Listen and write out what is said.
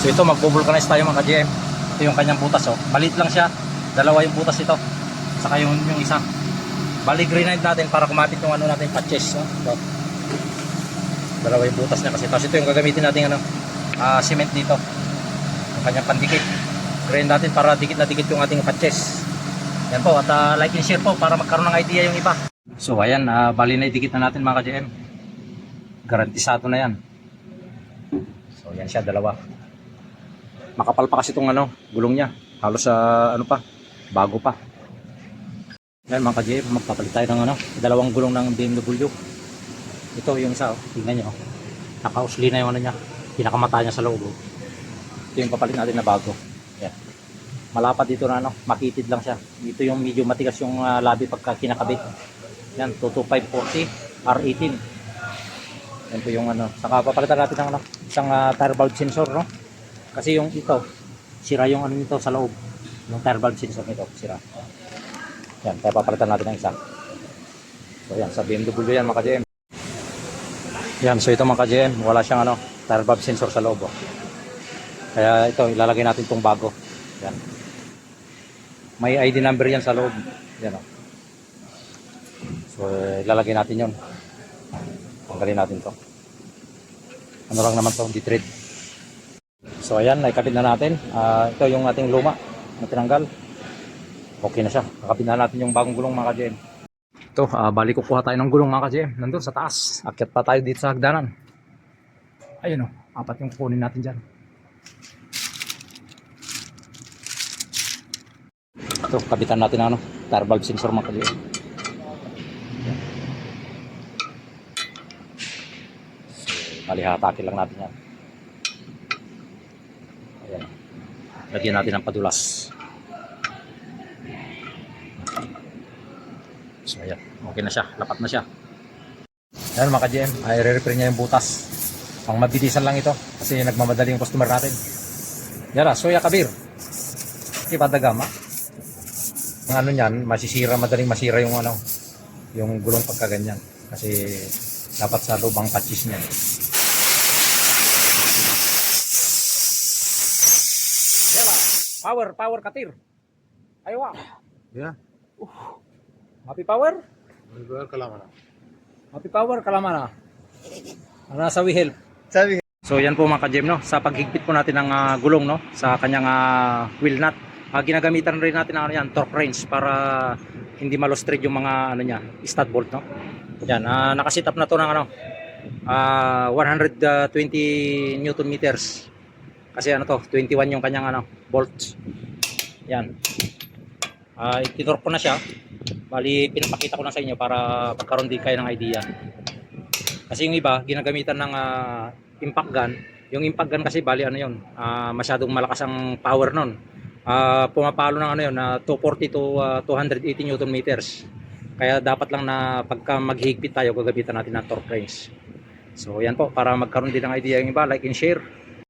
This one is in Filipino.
So ito magbo-vulcanize tayo mga ka-GM. Ito yung kanyang butas oh. Malit lang siya. Dalawa yung butas ito. Saka yung, yung isa. Bali grenade natin para kumapit yung ano natin patches. Oh. Ito. Dalawa yung butas niya kasi. Tapos ito yung gagamitin natin ano, ah, cement dito. Yung kanyang pandikit. Grenade natin para dikit na dikit yung ating patches. Yan po. At ah, like and share po para magkaroon ng idea yung iba. So ayan, ah, bali na idikit na natin mga ka-GM. Garantisado na yan. So yan siya, dalawa. Makapal pa kasi itong ano, gulong niya. Halos sa ano pa, bago pa. Yan mga ka-JM, magpapalit tayo ng ano, dalawang gulong ng BMW. Ito yung isa, oh. tingnan nyo. Oh. Nakausli na yung ano niya, pinakamata niya sa loob. Oh. Ito yung papalit natin na bago. Yan. Malapad dito na ano, makitid lang siya. Dito yung medyo matigas yung ah, labi pagka kinakabit. Yan, 22540 R18. Yan po yung ano. Saka papalitan natin ng ano, isang uh, tire valve sensor, no? Kasi yung ito, sira yung ano nito sa loob. Yung tire valve sensor nito, sira. Yan, kaya papalitan natin ng isa. So yan, sa BMW yan mga ka-GM. Yan, so ito mga ka-GM, wala siyang ano, tire valve sensor sa loob. Oh. Kaya ito, ilalagay natin itong bago. Yan. May ID number yan sa loob. Yan oh. So, ilalagay natin yun. Tanggalin natin to. Ano lang naman to, di-tread. So ayan, naikabit na natin. Ah, ito yung ating luma na tinanggal. Okay na siya. Kakabit na natin yung bagong gulong mga ka-GM. Ito, ah, balik kukuha tayo ng gulong mga ka-GM. Nandun sa taas. Akyat pa tayo dito sa hagdanan. Ayun o, apat yung kukunin natin dyan. Ito, kabitan natin ano, tire valve sensor mga ka-GM. Bali hatakin lang natin yan. Ayan. Lagyan natin ng padulas. So ayan, okay na siya, lapat na siya. Ayan mga ka-GM, ay re-repair niya yung butas. Pang mabilisan lang ito kasi nagmamadali yung customer natin. Yara, soya kabir. Iba dagama. Ang ano niyan, masisira, madaling masira yung ano, yung gulong pagka ganyan. Kasi dapat sa lubang patches niyan. Power, power katir. Aywa. Ya, Happy power? lugar kalamana. Happy power, kalamana. Ano sa we help? Sabi So yan po mga ka-gem no, sa paghigpit po natin ng ah, gulong no, sa kanyang ah, wheel nut. Ah, ginagamitan rin natin ng ano yan, torque wrench para hindi malostred yung mga ano niya, stud bolt no. Yan, ah, nakasit up na to ng ano, ah, 120 newton meters. Kasi ano to, 21 yung kanyang ano, bolts. Yan. Ah, ititorque ko na siya. Bali, pinapakita ko na sa inyo para pagkaroon din kayo ng idea. Kasi yung iba, ginagamitan ng ah, impact gun. Yung impact gun kasi bali ano yun, ah, masyadong malakas ang power nun. Ah, pumapalo ng ano yun, na 240 to ah, 280 newton meters. Kaya dapat lang na pagka maghigpit tayo, gagamitan natin ng torque wrench. So yan po, para magkaroon din ng idea yung iba, like and share.